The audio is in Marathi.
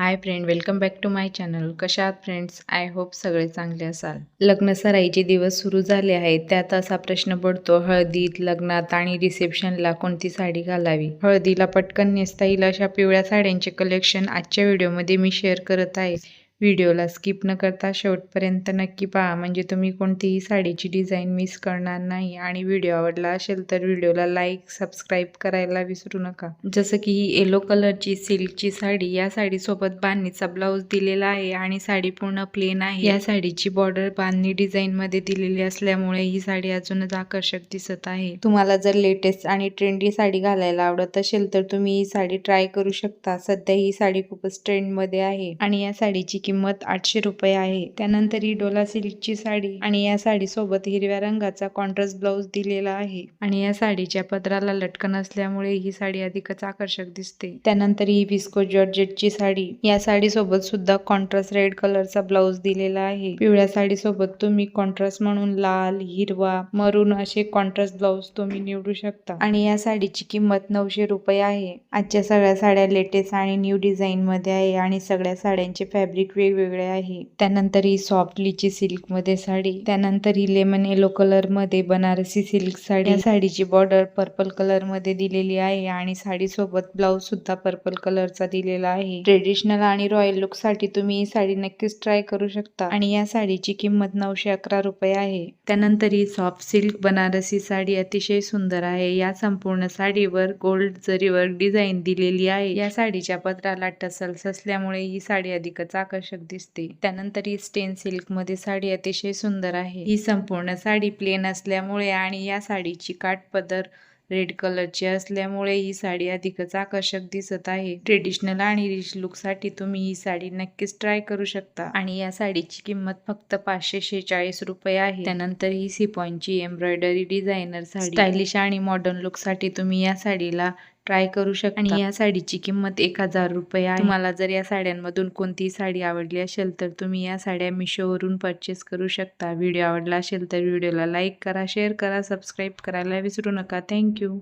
Hi friend welcome back to my channel कशा आहात फ्रेंड्स आय होप सगळे चांगले असाल. लग्न सराईचे दिवस सुरू झाले आहेत. त्यात असा प्रश्न पडतो हळदीत लग्नात आणि रिसेप्शनला कोणती साडी घालावी? हळदीला पटकन नेसता येईल अशा पिवळ्या साड्यांचे कलेक्शन आजच्या व्हिडिओमध्ये मी शेअर करत आहे. व्हिडिओला स्किप न करता शेवटपर्यंत नक्की पहा. म्हणजे तुम्ही कोणतीही साडीची डिझाईन मिस करणार नाही आणि व्हिडिओ आवडला असेल तर व्हिडिओला लाईक सबस्क्राईब करायला विसरू नका. जसं की ही येलो कलरची सिल्कची साडी या साडीसोबत बांधणीचा ब्लाऊज दिलेला आहे आणि साडी पूर्ण प्लेन आहे. या साडीची बॉर्डर बांधणी डिझाईन मध्ये दिलेली असल्यामुळे ही साडी अजूनच आकर्षक दिसत आहे. तुम्हाला जर लेटेस्ट आणि ट्रेंडी साडी घालायला आवडत असेल तर तुम्ही ही साडी ट्राय करू शकता. सध्या ही साडी खूपच ट्रेंडमध्ये आहे आणि या साडीची किंमत आठशे रुपये आहे. त्यानंतर ही डोला सिल्कची साडी आणि या साडी सोबत हिरव्या रंगाचा कॉन्ट्रास्ट ब्लाऊज दिलेला आहे आणि या साडीच्या पदराला लटकन असल्यामुळे ही साडी अधिकच आकर्षक दिसते. त्यानंतर ही विस्को जॉर्जेटची साडी या साडी सोबत सुद्धा कॉन्ट्रास्ट रेड कलरचा ब्लाऊज दिलेला आहे. पिवळ्या साडी सोबत तुम्ही कॉन्ट्रास्ट म्हणून लाल हिरवा मरून असे कॉन्ट्रास्ट ब्लाऊज तुम्ही निवडू शकता. आणि या साडीची किंमत नऊशे रुपये आहे. आजच्या सगळ्या साड्या लेटेस्ट आणि न्यू डिझाईन मध्ये आहे आणि सगळ्या साड्यांचे फॅब्रिक वेगवेगळे आहे. त्यानंतर ही सॉफ्टलीची सिल्कमध्ये साडी त्यानंतर ही लेमन येलो कलरमध्ये बनारसी सिल्क साडी. या साडीची बॉर्डर पर्पल कलरमध्ये दिलेली आहे आणि साडी सोबत ब्लाऊज सुद्धा पर्पल कलरचा दिलेला आहे. ट्रेडिशनल आणि रॉयल लुकसाठी तुम्ही ही साडी नक्कीच ट्राय करू शकता. आणि या साडीची किंमत नऊशे अकरा रुपये आहे. त्यानंतर ही सॉफ्ट सिल्क बनारसी साडी अतिशय सुंदर आहे. या संपूर्ण साडीवर गोल्ड जरीवर डिझाईन दिलेली आहे. या साडीच्या पदराला टसल्स असल्यामुळे ही साडी अधिकच आकर्षक दिसते. त्यानंतर ही स्टेन सिल्कमध्ये साडी अतिशय सुंदर आहे. ही संपूर्ण साडी प्लेन असल्यामुळे आणि या साडीची काठपदर रेड कलरची असल्यामुळे ही साडी अधिकच आकर्षक दिसत आहे. ट्रेडिशनल आणि रिच लुकसाठी तुम्ही ही साडी नक्कीच ट्राय करू शकता. आणि या साडीची किंमत फक्त पाचशे शेचाळीस रुपये आहे. त्यानंतर ही सिपॉनची एम्ब्रॉयडरी डिझायनर साडी. स्टायलिश आणि मॉडर्न लुकसाठी तुम्ही या साडीला ट्राय करू शकता. आणि या साडीची किंमत एक हजार रुपये आहे. तुम्हाला जर या साड्यांमधून कोणतीही साडी आवडली असेल तर तुम्ही या साड्या मिशोवरून परचेस करू शकता. व्हिडिओ आवडला असेल तर व्हिडिओला लाईक करा शेअर करा सबस्क्राईब करायला विसरू नका. थँक्यू